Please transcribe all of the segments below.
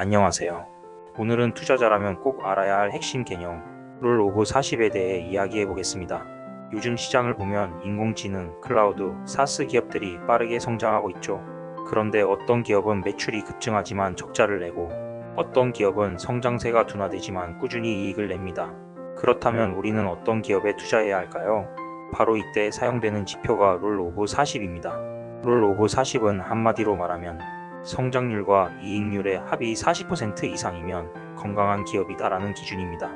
안녕하세요. 오늘은 투자자라면 꼭 알아야 할 핵심 개념, 롤 오브 40에 대해 이야기해 보겠습니다. 요즘 시장을 보면 인공지능, 클라우드, 사스 기업들이 빠르게 성장하고 있죠. 그런데 어떤 기업은 매출이 급증하지만 적자를 내고 어떤 기업은 성장세가 둔화되지만 꾸준히 이익을 냅니다. 그렇다면 우리는 어떤 기업에 투자해야 할까요? 바로 이때 사용되는 지표가 롤 오브 40입니다. 롤 오브 40은 한마디로 말하면 성장률과 이익률의 합이 40% 이상이면 건강한 기업이다라는 기준입니다.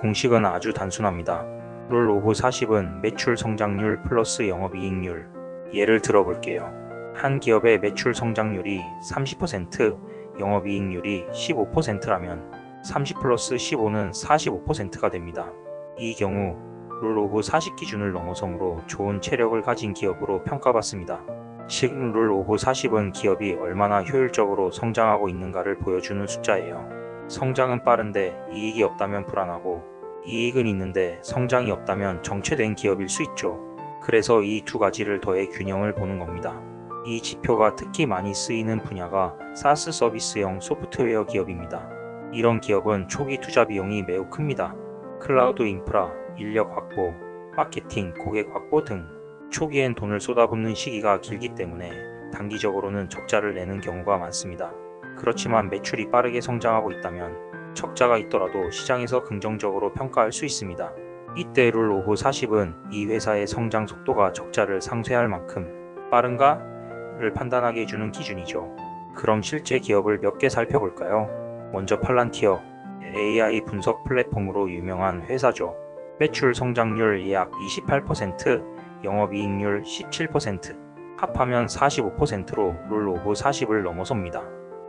공식은 아주 단순합니다. 롤 오브 40은 매출 성장률 플러스 영업이익률. 예를 들어 볼게요. 한 기업의 매출 성장률이 30%, 영업이익률이 15%라면 30 플러스 15는 45%가 됩니다. 이 경우 롤 오브 40 기준을 넘어서므로 좋은 체력을 가진 기업으로 평가받습니다. 즉, 롤 오브 40은 기업이 얼마나 효율적으로 성장하고 있는가를 보여주는 숫자예요. 성장은 빠른데 이익이 없다면 불안하고 이익은 있는데 성장이 없다면 정체된 기업일 수 있죠. 그래서 이 두 가지를 더해 균형을 보는 겁니다. 이 지표가 특히 많이 쓰이는 분야가 사스 서비스형 소프트웨어 기업입니다. 이런 기업은 초기 투자 비용이 매우 큽니다. 클라우드 인프라, 인력 확보, 마케팅, 고객 확보 등 초기엔 돈을 쏟아붓는 시기가 길기 때문에 단기적으로는 적자를 내는 경우가 많습니다. 그렇지만 매출이 빠르게 성장하고 있다면 적자가 있더라도 시장에서 긍정적으로 평가할 수 있습니다. 이때 룰 오브 40은 이 회사의 성장 속도가 적자를 상쇄할 만큼 빠른가를 판단하게 해주는 기준이죠. 그럼 실제 기업을 몇 개 살펴볼까요? 먼저 팔란티어, AI 분석 플랫폼으로 유명한 회사죠. 매출 성장률 약 28%, 영업이익률 17%, 합하면 45%로 룰 오브 40을 넘어섭니다.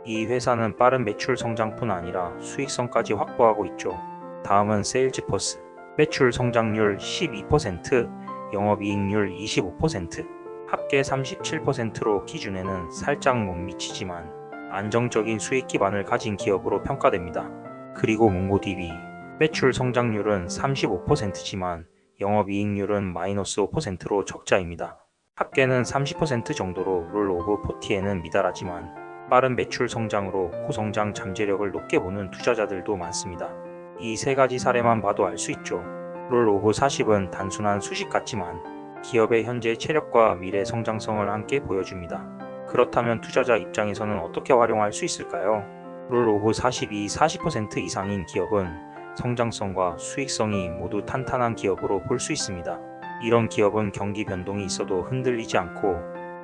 이 회사는 빠른 매출 성장뿐 아니라 수익성까지 확보하고 있죠. 다음은 세일즈퍼스. 매출 성장률 12%, 영업이익률 25%, 합계 37%로 기준에는 살짝 못 미치지만 안정적인 수익 기반을 가진 기업으로 평가됩니다. 그리고 몽고DB. 매출 성장률은 35%지만 영업이익률은 마이너스 5%로 적자입니다. 합계는 30% 정도로 롤 오브 40에는 미달하지만 빠른 매출 성장으로 고성장 잠재력을 높게 보는 투자자들도 많습니다. 이 세 가지 사례만 봐도 알 수 있죠. 롤 오브 40은 단순한 수식 같지만 기업의 현재 체력과 미래 성장성을 함께 보여줍니다. 그렇다면 투자자 입장에서는 어떻게 활용할 수 있을까요? 롤 오브 40이 40% 이상인 기업은 성장성과 수익성이 모두 탄탄한 기업으로 볼 수 있습니다. 이런 기업은 경기 변동이 있어도 흔들리지 않고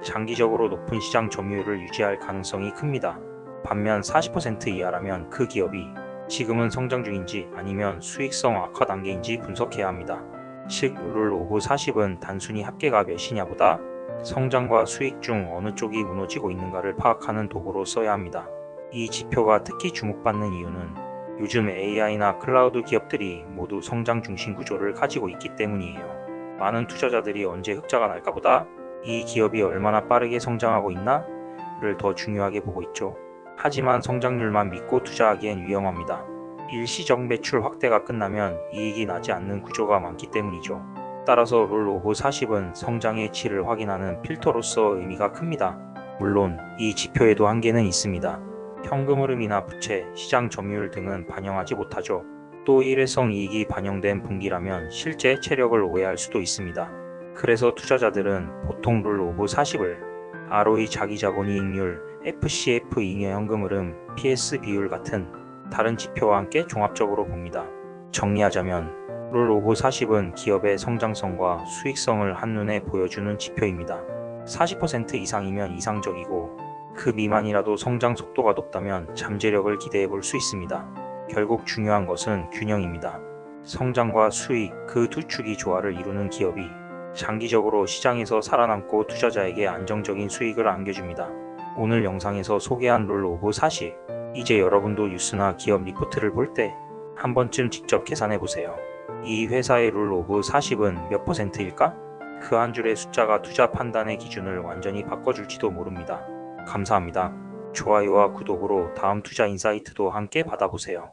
장기적으로 높은 시장 점유율을 유지할 가능성이 큽니다. 반면 40% 이하라면 그 기업이 지금은 성장 중인지 아니면 수익성 악화 단계인지 분석해야 합니다. 즉, 룰 오브 40은 단순히 합계가 몇이냐보다 성장과 수익 중 어느 쪽이 무너지고 있는가를 파악하는 도구로 써야 합니다. 이 지표가 특히 주목받는 이유는 요즘 AI나 클라우드 기업들이 모두 성장 중심 구조를 가지고 있기 때문이에요. 많은 투자자들이 언제 흑자가 날까 보다 이 기업이 얼마나 빠르게 성장하고 있나를 더 중요하게 보고 있죠. 하지만 성장률만 믿고 투자하기엔 위험합니다. 일시적 매출 확대가 끝나면 이익이 나지 않는 구조가 많기 때문이죠. 따라서 롤 오브 40은 성장의 질을 확인하는 필터로서 의미가 큽니다. 물론 이 지표에도 한계는 있습니다. 현금 흐름이나 부채, 시장 점유율 등은 반영하지 못하죠. 또 일회성 이익이 반영된 분기라면 실제 체력을 오해할 수도 있습니다. 그래서 투자자들은 보통 룰 오브 40을 ROE 자기자본이익률, FCF 잉여 현금 흐름, PS 비율 같은 다른 지표와 함께 종합적으로 봅니다. 정리하자면 룰 오브 40은 기업의 성장성과 수익성을 한눈에 보여주는 지표입니다. 40% 이상이면 이상적이고 그 미만이라도 성장 속도가 높다면 잠재력을 기대해 볼 수 있습니다. 결국 중요한 것은 균형입니다. 성장과 수익 그 두 축이 조화를 이루는 기업이 장기적으로 시장에서 살아남고 투자자에게 안정적인 수익을 안겨줍니다. 오늘 영상에서 소개한 롤 오브 40 이제 여러분도 뉴스나 기업 리포트를 볼 때 한 번쯤 직접 계산해 보세요. 이 회사의 룰 오브 40은 몇 퍼센트일까? 그 한 줄의 숫자가 투자 판단의 기준을 완전히 바꿔줄지도 모릅니다. 감사합니다. 좋아요와 구독으로 다음 투자 인사이트도 함께 받아보세요.